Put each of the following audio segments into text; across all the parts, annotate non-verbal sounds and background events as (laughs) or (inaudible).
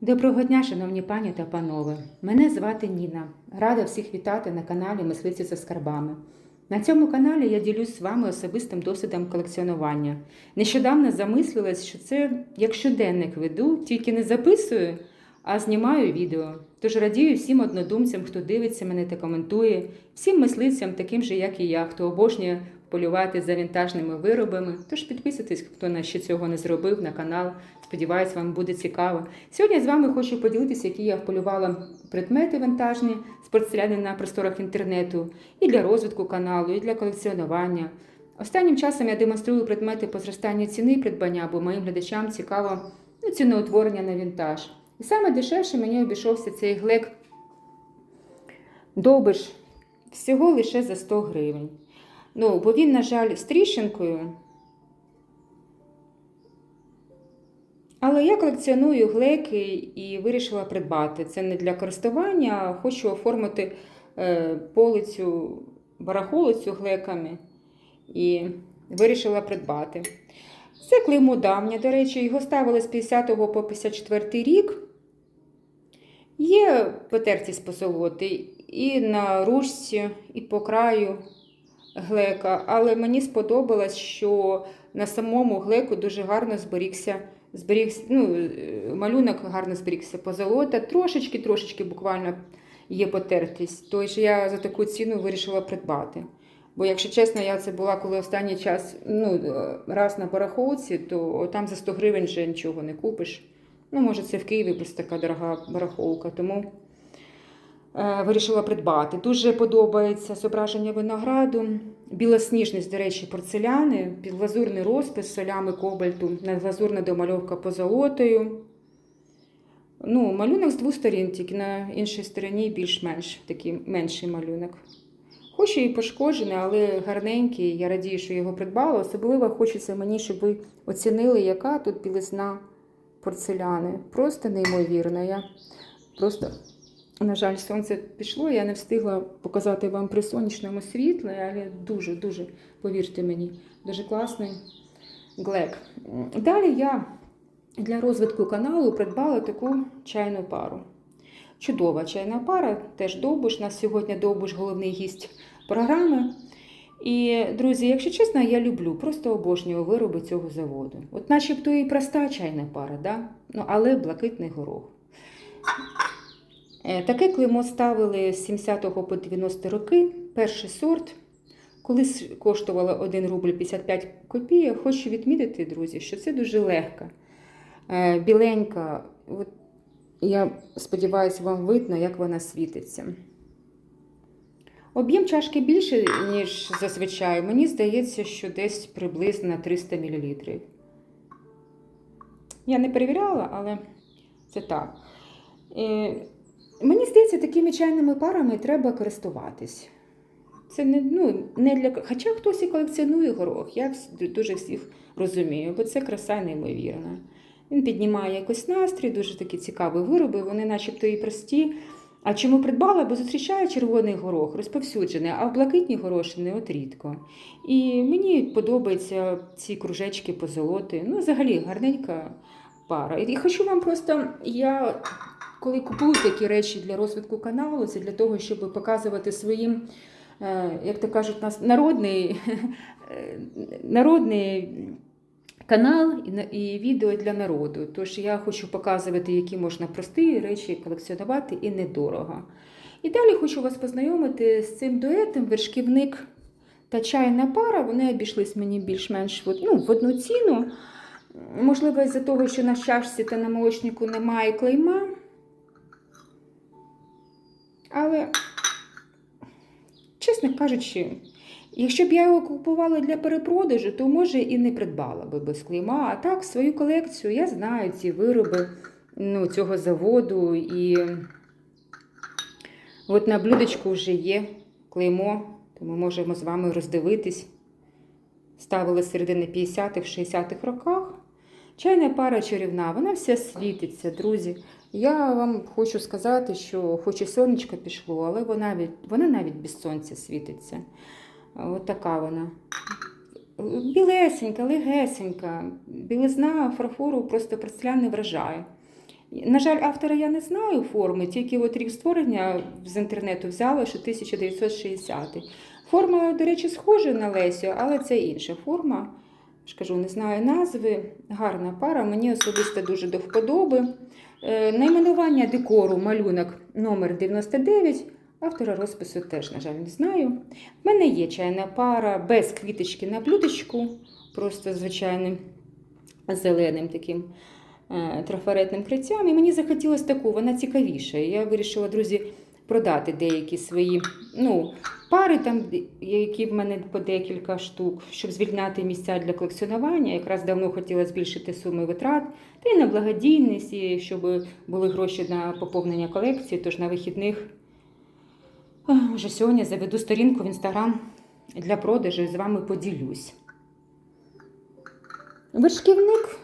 Доброго дня, шановні пані та панове. Мене звати Ніна. Рада всіх вітати на каналі Мисливці за скарбами. На цьому каналі я ділюсь з вами особистим досвідом колекціонування. Нещодавно замислилась, що це як щоденник веду, тільки не записую, а знімаю відео. Тож радію всім однодумцям, хто дивиться мене та коментує, всім мисливцям, таким же, як і я, хто обожнює полювати за вінтажними виробами. Тож підписуйтесь, хто на ще цього не зробив на канал. Сподіваюсь, вам буде цікаво. Сьогодні я з вами хочу поділитися, які я вполювала предмети вінтажні з на просторах інтернету, і для розвитку каналу, і для колекціонування. Останнім часом я демонструю предмети по зростанню ціни придбання, бо моїм глядачам цікаво ну, ціноутворення на вінтаж. І саме дешевше мені обійшовся цей глек Довбиш всього лише за 100 гривень. Ну, бо він, на жаль, з тріщинкою. Але я колекціоную глеки і вирішила придбати. Це не для користування, хочу оформити е, полицю, барахолицю глеками і вирішила придбати. Це клеймо давнє, до речі, його ставили з 50 по 54 рік. Є потертість позолоти і на ручці, і по краю глека, але мені сподобалось, що на самому глеку дуже гарно зберігся. Зберігся, ну, малюнок гарно зберігся позолота, трошечки, трошечки буквально є потертість. Тож я за таку ціну вирішила придбати. Бо, якщо чесно, я це була, коли останній час ну, раз на барахолці, то там за 100 гривень вже нічого не купиш. Ну, може, це в Києві просто така дорога барахолка, тому вирішила придбати. Дуже подобається зображення винограду, білосніжність, до речі, порцеляни, підглазурний розпис солями кобальту, надглазурна домальовка позолотою. Ну, малюнок з двох сторін, тільки на іншій стороні більш-менш такий менший малюнок. Хоч і пошкоджений, але гарненький. Я радію, що його придбала. Особливо хочеться мені, щоб ви оцінили, яка тут білизна порцеляни. Просто неймовірна. Я просто, на жаль, сонце пішло, я не встигла показати вам при сонячному світлі, але дуже-дуже, повірте мені, дуже класний глек. Далі я для розвитку каналу придбала таку чайну пару. Чудова чайна пара, теж довбуш. У нас сьогодні довбуш головний гість програми. І, друзі, якщо чесно, я люблю, просто обожнюю вироби цього заводу. От начебто і проста чайна пара, да? ну, але блакитний горох. Е, Таке клеймо ставили з 70 по 90 роки. Перший сорт. Колись коштувало 1 рубль 55 копійок. Хочу відмітити, друзі, що це дуже легка, е, біленька. От я сподіваюся, вам видно, як вона світиться. Об'єм чашки більше, ніж зазвичай. Мені здається, що десь приблизно 300 мл. Я не перевіряла, але це так. Мені здається, такими чайними парами треба користуватись. Це не, ну, не для. Хоча хтось і колекціонує горох, я дуже всіх розумію, бо це краса неймовірна. Він піднімає якось настрій, дуже такі цікаві вироби, вони начебто і прості. А чому придбала? Бо зустрічаю червоний горох, розповсюджений, а в блакитні горошини от рідко. І мені подобаються ці кружечки позолоти. Ну, взагалі, гарненька пара. І хочу вам просто, я коли купую такі речі для розвитку каналу, це для того, щоб показувати своїм, е, як то кажуть, нас народний, е, народний канал і, відео для народу. Тож я хочу показувати, які можна прості речі колекціонувати і недорого. І далі хочу вас познайомити з цим дуетом вершківник та чайна пара. Вони обійшлись мені більш-менш ну, в одну ціну. Можливо, із-за того, що на чашці та на молочнику немає клейма. Але, чесно кажучи, якщо б я його купувала для перепродажу, то може і не придбала би без клейма. А так, свою колекцію я знаю ці вироби ну, цього заводу. І от на блюдечку вже є клеймо, то ми можемо з вами роздивитись. Ставили середини 50-х, 60-х роках. Чайна пара чарівна, вона вся світиться, друзі. Я вам хочу сказати, що хоч і сонечко пішло, але вона, від, вона навіть без сонця світиться. От така вона. Білесенька, легесенька, білизна фарфору просто не вражає. На жаль, автора я не знаю форми, тільки от рік створення з інтернету взяла, що 1960. Форма, до речі, схожа на Лесю, але це інша форма. ж не знаю назви. Гарна пара, мені особисто дуже до вподоби. Е, Найменування декору, малюнок номер 99. Автора розпису теж, на жаль, не знаю. В мене є чайна пара без квіточки на блюдечку, просто звичайним зеленим таким е, трафаретним криттям. І мені захотілося таку, вона цікавіша. Я вирішила, друзі, продати деякі свої ну, пари, там, які в мене по декілька штук, щоб звільняти місця для колекціонування. Якраз давно хотіла збільшити суми витрат, та й на благодійність, і щоб були гроші на поповнення колекції, тож на вихідних. Може, сьогодні заведу сторінку в інстаграм для продажу і з вами поділюсь. Вершківник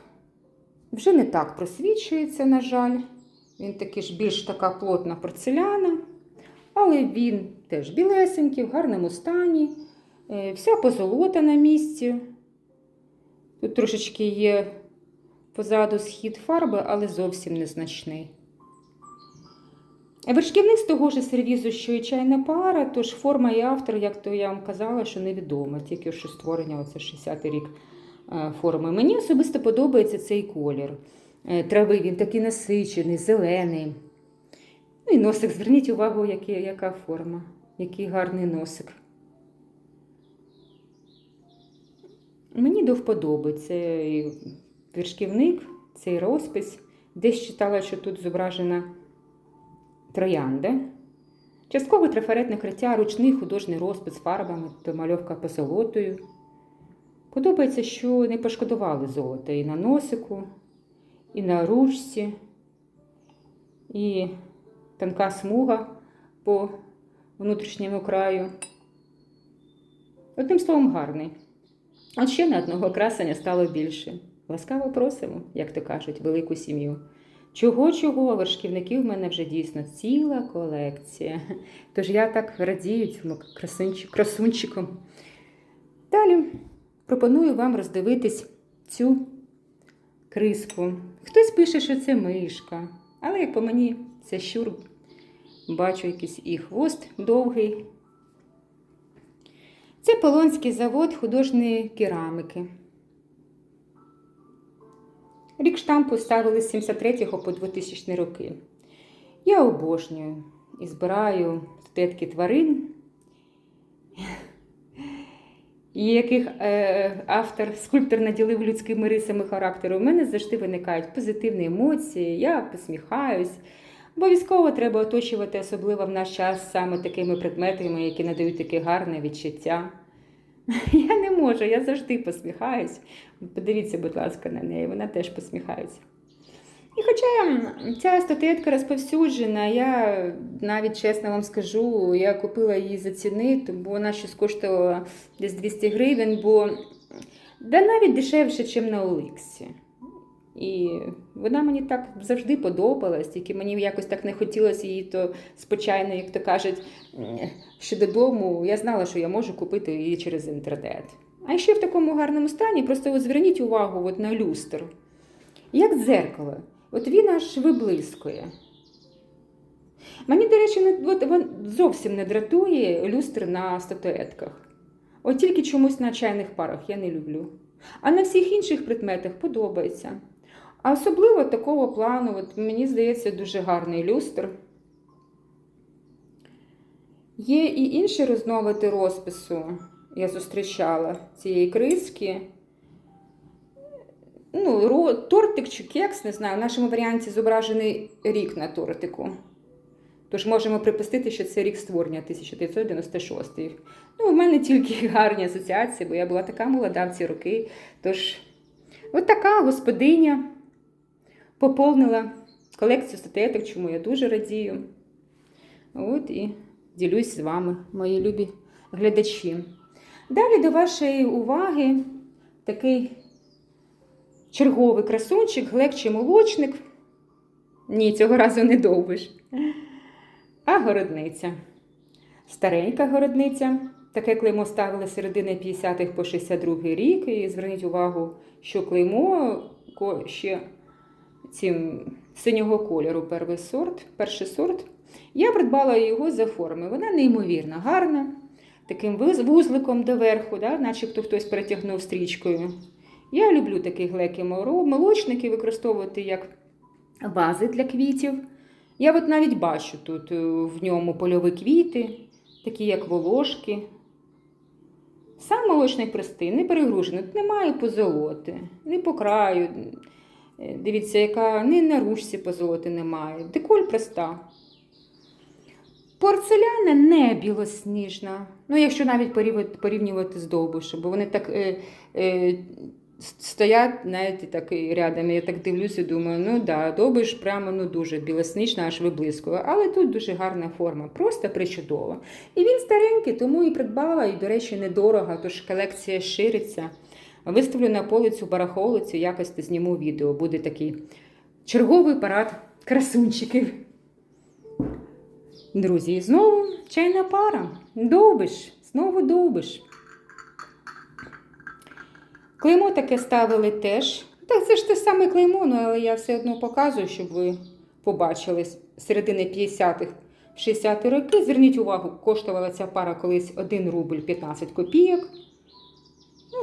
вже не так просвічується, на жаль. Він такий ж більш така плотна порцеляна, але він теж білесенький, в гарному стані. Е, Вся позолота на місці. Тут трошечки є позаду схід фарби, але зовсім незначний. Вершківник з того ж сервізу, що і чайна пара, тож форма і автор, як то я вам казала, що невідома, тільки що створення, оце 60-й рік е, форми. Мені особисто подобається цей колір. Е, Трави, він такий насичений, зелений. Ну і носик, зверніть увагу, який, яка форма, який гарний носик. Мені до вподоби цей вершківник, цей розпис. Десь читала, що тут зображена троянда. Частково трафаретне криття, ручний художній розпис фарбами та мальовка позолотою. Подобається, що не пошкодували золота і на носику, і на ручці, і тонка смуга по внутрішньому краю. Одним словом, гарний. От ще на одного красення стало більше. Ласкаво просимо, як то кажуть, велику сім'ю. Чого-чого, вершківників в мене вже дійсно ціла колекція. Тож я так радію цьому красунчик, красунчиком. Далі пропоную вам роздивитись цю криску. Хтось пише, що це мишка, але як по мені, це щур. Бачу якийсь і хвост довгий. Це Полонський завод художньої керамики. Рік штампу ставили з 73 по 2000 роки. Я обожнюю і збираю статки тварин, (laughs) яких е, автор, скульптор наділив людськими рисами характеру. У мене завжди виникають позитивні емоції, я посміхаюсь. Обов'язково треба оточувати, особливо в наш час, саме такими предметами, які надають таке гарне відчуття. (laughs) Я не можу, я завжди посміхаюсь. Подивіться, будь ласка, на неї, вона теж посміхається. І хоча ця статуетка розповсюджена, я навіть чесно вам скажу, я купила її за ціни, бо вона щось коштувала десь 200 гривень, бо да навіть дешевше, ніж на Оликсі. І вона мені так завжди подобалась, тільки мені якось так не хотілося її то спочатку, як то кажуть, що додому. Я знала, що я можу купити її через інтернет. А ще в такому гарному стані, просто от зверніть увагу от на люстр. Як дзеркало. От він аж виблискує. Мені, до речі, не, от, зовсім не дратує люстр на статуетках. От тільки чомусь на чайних парах я не люблю. А на всіх інших предметах подобається. А особливо такого плану, от мені здається, дуже гарний люстр. Є і інші різновиди розпису, я зустрічала цієї криски. Ну, тортик чи кекс, не знаю, в нашому варіанті зображений рік на тортику. Тож можемо припустити, що це рік створення 1996. Ну, у мене тільки (laughs) гарні асоціації, бо я була така молода в ці роки. Тож, от така господиня поповнила колекцію статуеток, чому я дуже радію. От і ділюсь з вами, мої любі глядачі. Далі до вашої уваги такий черговий красунчик, глек чи молочник. Ні, цього разу не довбиш. А городниця. Старенька городниця. Таке клеймо ставили з середини 50-х по 62-й рік. І зверніть увагу, що клеймо ще цим синього кольору перший сорт, перший сорт. Я придбала його за форми. Вона неймовірно гарна, таким вузликом доверху, да, начебто хтось перетягнув стрічкою. Я люблю такі глеки молочники використовувати як вази для квітів. Я от навіть бачу тут е, в ньому польові квіти, такі як волошки. Сам молочник простий, не перегружений, тут немає позолоти, не по краю. Е, Дивіться, яка ні на ручці позолоти немає. Деколь проста. Порцеляна не білосніжна. Ну, якщо навіть порівнювати, з довбушем, бо вони так е, е, стоять, знаєте, так рядом. Я так дивлюся думаю, ну да, довбиш прямо ну, дуже білосніжна, аж виблискує. Але тут дуже гарна форма, просто причудова. І він старенький, тому і придбала, і, до речі, недорого, тож колекція шириться. Виставлю на полицю барахолицю, якось зніму відео. Буде такий черговий парад красунчиків. Друзі, і знову чайна пара. Довбиш, знову довбиш. Клеймо таке ставили теж. Так, це ж те саме клеймо, ну, але я все одно показую, щоб ви побачили середини 50-х, 60-ті роки. Зверніть увагу, коштувала ця пара колись 1 рубль 15 копійок.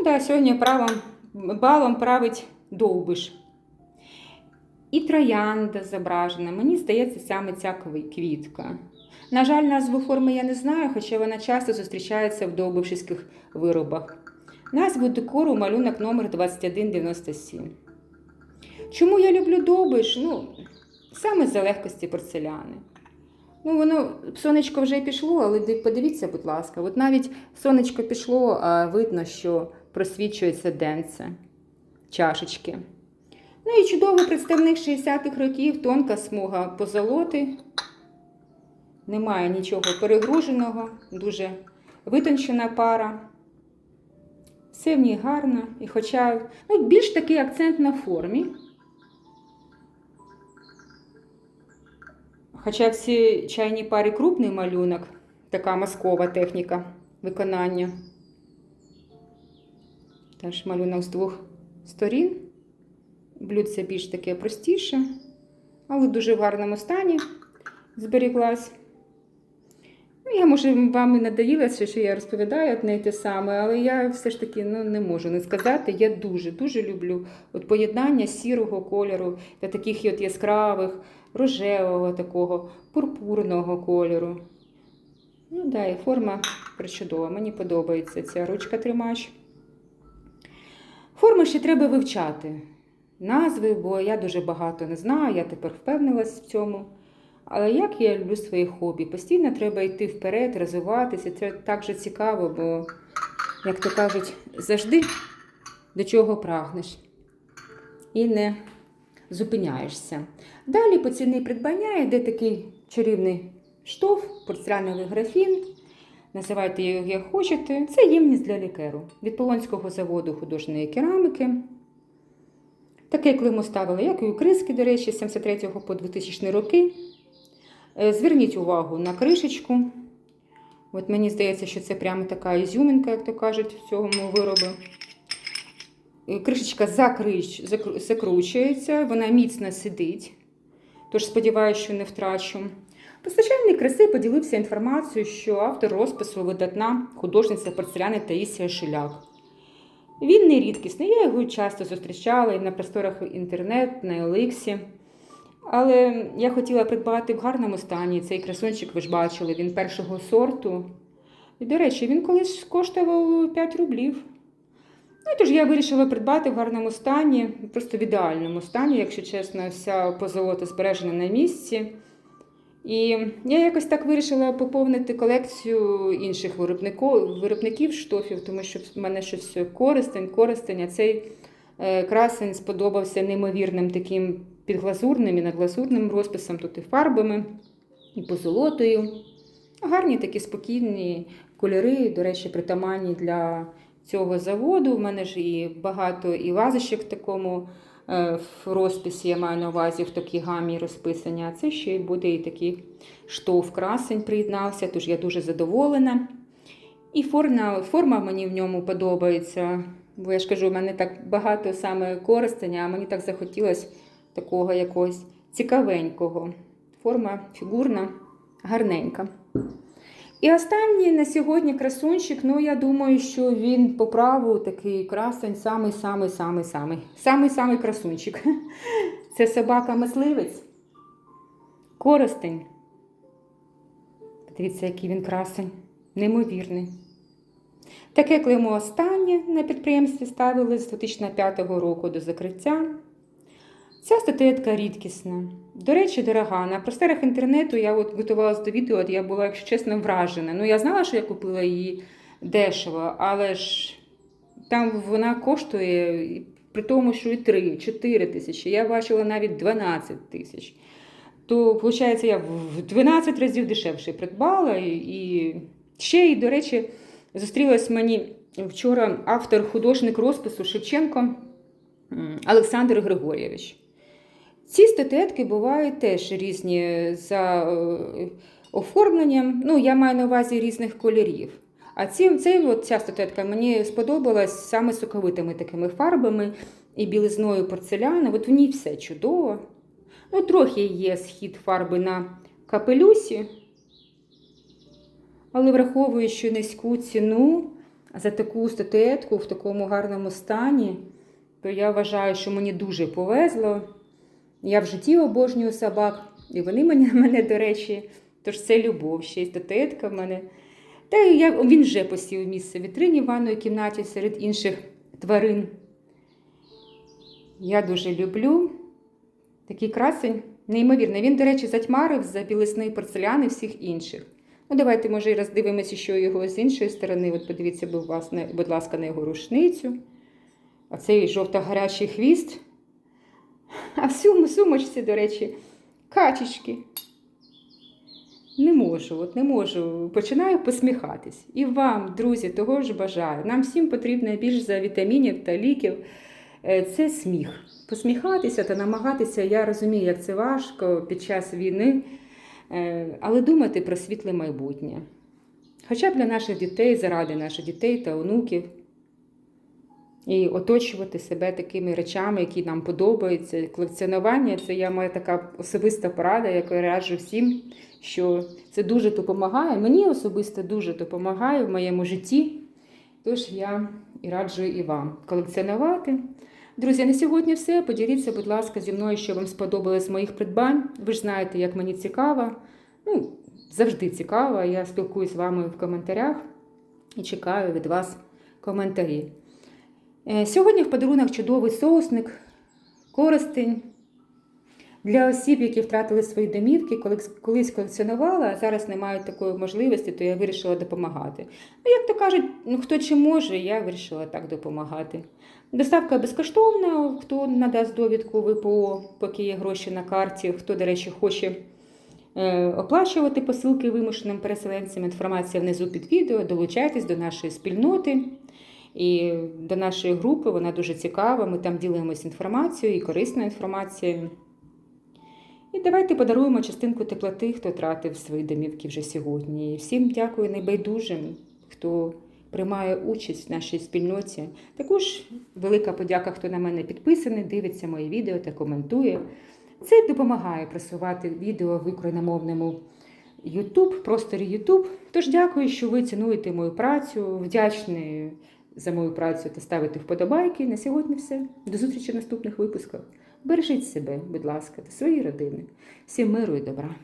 Ну да, сьогодні правом, балом править довбиш. І троянда зображена. Мені здається, саме ця квітка. На жаль, назву форми я не знаю, хоча вона часто зустрічається в довбишівських виробах. Назву декору малюнок номер 2197. Чому я люблю довбиш? Ну, саме за легкості порцеляни. Ну, воно сонечко вже пішло, але подивіться, будь ласка, от навіть сонечко пішло, а видно, що просвічується денце, чашечки. Ну і чудовий представник 60-х років, тонка смуга позолоти. Немає нічого перегруженого, дуже витончена пара. Все в ній гарно. І хоча ну, більш такий акцент на формі. Хоча всі чайні пари крупний малюнок, така маскова техніка виконання. Теж малюнок з двох сторін. Блюдце більш таке простіше, але в дуже гарному стані зберіглась. Ну, я, може, вам і надоїлося, що я розповідаю одне і те саме, але я все ж таки ну, не можу не сказати. Я дуже-дуже люблю от поєднання сірого кольору та таких от яскравих, рожевого такого, пурпурного кольору. Ну, да, і форма причудова. Мені подобається ця ручка тримач. Форми ще треба вивчати. Назви, бо я дуже багато не знаю, я тепер впевнилась в цьому. Але як я люблю своє хобі, постійно треба йти вперед, розвиватися. Це так же цікаво, бо, як то кажуть, завжди до чого прагнеш і не зупиняєшся. Далі по ціні придбання йде такий чарівний штоф, порцеляновий графін. Називайте його як хочете. Це ємність для лікеру від Полонського заводу художньої кераміки. Таке клеймо ставили, як і у Криски, до речі, з 73 по 2000 роки. Е, Зверніть увагу на кришечку. От мені здається, що це прямо така ізюминка, як то кажуть, в цьому виробі. Е, Кришечка закрич, закру- закручується, вона міцно сидить. Тож сподіваюся, що не втрачу. Постачальник краси поділився інформацією, що автор розпису видатна художниця порцеляни Таїсія Шиляк. Він не рідкісний, я його часто зустрічала і на просторах інтернет, на Еликсі. Але я хотіла придбати в гарному стані цей красунчик, ви ж бачили, він першого сорту. І, до речі, він колись коштував 5 рублів. Ну, тож я вирішила придбати в гарному стані, просто в ідеальному стані, якщо чесно, вся позолота збережена на місці. І я якось так вирішила поповнити колекцію інших виробників штофів, тому що в мене щось користень, користень, а цей е, красень сподобався неймовірним таким підглазурним і надглазурним розписом, тут і фарбами, і позолотою. Гарні такі спокійні кольори, до речі, притаманні для цього заводу. У мене ж і багато і вазочок такому в розписі, я маю на увазі в такій гамі розписані. А це ще й буде і такий штовх красень приєднався, тож я дуже задоволена. І форма, форма мені в ньому подобається. Бо я ж кажу, в мене так багато саме користення, а мені так захотілося такого якогось цікавенького. Форма фігурна, гарненька. І останній на сьогодні красунчик, ну я думаю, що він по праву такий красень, самий самий самий самий самий самий красунчик. (laughs) Це собака-мисливець. Коростень. Подивіться, який він красень, неймовірний. Таке клеймо останнє на підприємстві ставили з 2005 року до закриття. Ця статуетка рідкісна. До речі, дорога. На просторах інтернету я от готувалася до відео, я була, якщо чесно, вражена. Ну, я знала, що я купила її дешево, але ж там вона коштує при тому, що і 3-4 тисячі. Я бачила навіть 12 тисяч. То, виходить, я в 12 разів дешевше придбала. І, ще і, до речі, зустрілась мені вчора автор-художник розпису Шевченко Олександр Григорійович. Ці статуетки бувають теж різні за е, оформленням. Ну, я маю на увазі різних кольорів. А ці, цей, от, ця статуетка мені сподобалась саме соковитими такими фарбами і білизною порцеляни. От в ній все чудово. Ну, трохи є схід фарби на капелюсі, але враховую, що низьку ціну за таку статуетку в такому гарному стані, то я вважаю, що мені дуже повезло. Я в житті обожнюю собак, і вони мене, (laughs) мене до речі, тож це любов, ще й статуетка в мене. Та я, він вже посів місце в вітрині в ванної кімнаті серед інших тварин. Я дуже люблю такий красень, неймовірний. Він, до речі, затьмарив за білесної порцеляни всіх інших. Ну, давайте, може, і роздивимося, що його з іншої сторони. От подивіться, будь ласка, на його рушницю. А цей жовто-гарячий хвіст. А в цьому сумочці, до речі, качечки. Не можу, от не можу. Починаю посміхатись. І вам, друзі, того ж бажаю. Нам всім потрібно більш за вітамінів та ліків. Е, Це сміх. Посміхатися та намагатися, я розумію, як це важко під час війни, е, але думати про світле майбутнє. Хоча б для наших дітей, заради наших дітей та онуків. І оточувати себе такими речами, які нам подобаються. Колекціонування це я моя така особиста порада, яку я раджу всім, що це дуже допомагає. Мені особисто дуже допомагає в моєму житті. Тож я і раджу і вам колекціонувати. Друзі, на сьогодні все. Поділіться, будь ласка, зі мною, що вам сподобалось з моїх придбань. Ви ж знаєте, як мені цікаво. Ну, завжди цікаво. Я спілкуюсь з вами в коментарях і чекаю від вас коментарі. Е, Сьогодні в подарунок чудовий соусник, користень для осіб, які втратили свої домівки, коли колись колекціонувала, а зараз не мають такої можливості, то я вирішила допомагати. Ну, як то кажуть, ну хто чи може, я вирішила так допомагати. Доставка безкоштовна, хто надасть довідку ВПО, поки є гроші на карті, хто, до речі, хоче е, оплачувати посилки вимушеним переселенцям. Інформація внизу під відео. Долучайтесь до нашої спільноти. І до нашої групи вона дуже цікава. Ми там ділимося інформацією і корисною інформацією. І давайте подаруємо частинку теплоти, хто тратив свої домівки вже сьогодні. І всім дякую небайдужим, хто приймає участь в нашій спільноті. Також велика подяка, хто на мене підписаний, дивиться мої відео та коментує. Це допомагає просувати відео в україномовному YouTube, просторі YouTube. Тож дякую, що ви цінуєте мою працю, вдячний за мою працю та ставити вподобайки. На сьогодні все. До зустрічі в наступних випусках. Бережіть себе, будь ласка, та свої родини. Всім миру і добра.